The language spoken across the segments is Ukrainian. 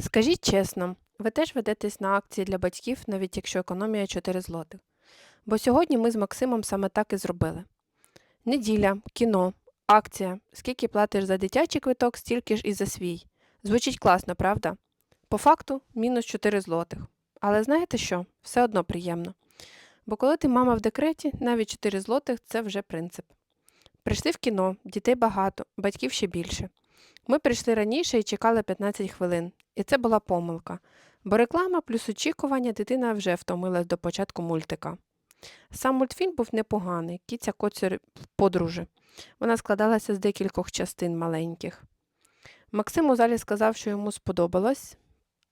Скажіть чесно, ви теж ведетесь на акції для батьків, навіть якщо економія 4 злотих? Бо сьогодні ми з Максимом саме так і зробили. Неділя, кіно, акція. Скільки платиш за дитячий квиток, стільки ж і за свій. Звучить класно, правда? По факту мінус 4 злотих. Але знаєте що? Все одно приємно. Бо коли ти мама в декреті, навіть 4 злотих це вже принцип. Прийшли в кіно, дітей багато, батьків ще більше. Ми прийшли раніше і чекали 15 хвилин. І це була помилка. Бо реклама плюс очікування дитина вже втомилась до початку мультика. Сам мультфільм був непоганий, кіця коцюр подружи. Вона складалася з декількох частин маленьких. Максим у залі сказав, що йому сподобалось,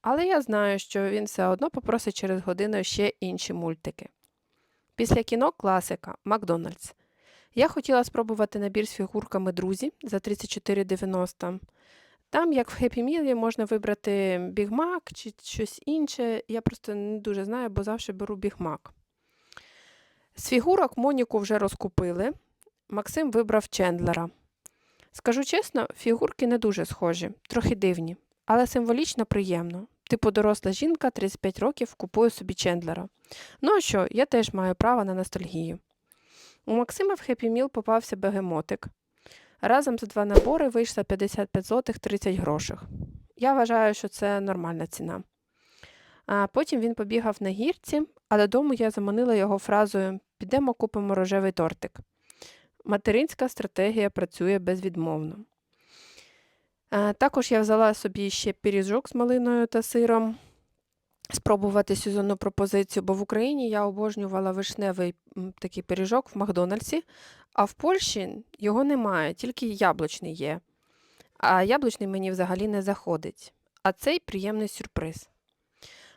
але я знаю, що він все одно попросить через годину ще інші мультики. Після кіно класика Макдональдс. Я хотіла спробувати набір з фігурками друзі за 34,90. Там, як в Happy Meal, можна вибрати Big Mac чи щось інше. Я просто не дуже знаю, бо завжди беру Big Mac. З фігурок Моніку вже розкупили. Максим вибрав Чендлера. Скажу чесно, фігурки не дуже схожі, трохи дивні, але символічно приємно. Типу доросла жінка 35 років купує собі Чендлера. Ну а що, я теж маю право на ностальгію. У Максима в Meal попався бегемотик. Разом за два набори вийшло 55 злотих 30 грошей. Я вважаю, що це нормальна ціна. А потім він побігав на гірці, а додому я заманила його фразою Підемо купимо рожевий тортик. Материнська стратегія працює безвідмовно. А, також я взяла собі ще пиріжок з малиною та сиром, спробувати сезонну пропозицію, бо в Україні я обожнювала вишневий такий пиріжок в Макдональдсі, а в Польщі його немає, тільки яблучний є. А яблучний мені взагалі не заходить. А цей приємний сюрприз.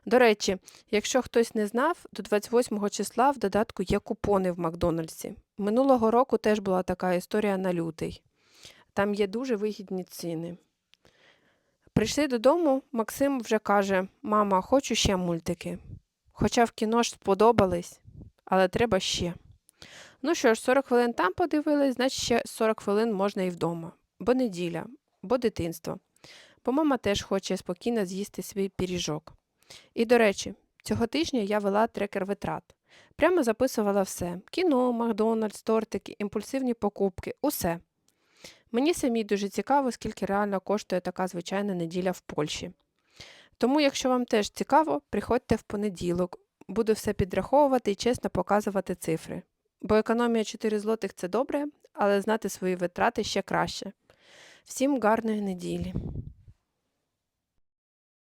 До речі, якщо хтось не знав, до 28 числа в додатку є купони в Макдональдсі. Минулого року теж була така історія на лютий. Там є дуже вигідні ціни. Прийшли додому, Максим вже каже: Мама, хочу ще мультики. Хоча в кіно ж сподобались, але треба ще. Ну що ж, 40 хвилин там подивились, значить ще 40 хвилин можна і вдома. Бо неділя, бо дитинство. Бо мама теж хоче спокійно з'їсти свій пиріжок. І, до речі, цього тижня я вела трекер витрат. Прямо записувала все: кіно, Макдональдс, тортики, імпульсивні покупки, усе. Мені самій дуже цікаво, скільки реально коштує така звичайна неділя в Польщі. Тому, якщо вам теж цікаво, приходьте в понеділок. Буду все підраховувати і чесно показувати цифри. Бо економія 4 злотих це добре, але знати свої витрати ще краще. Всім гарної неділі!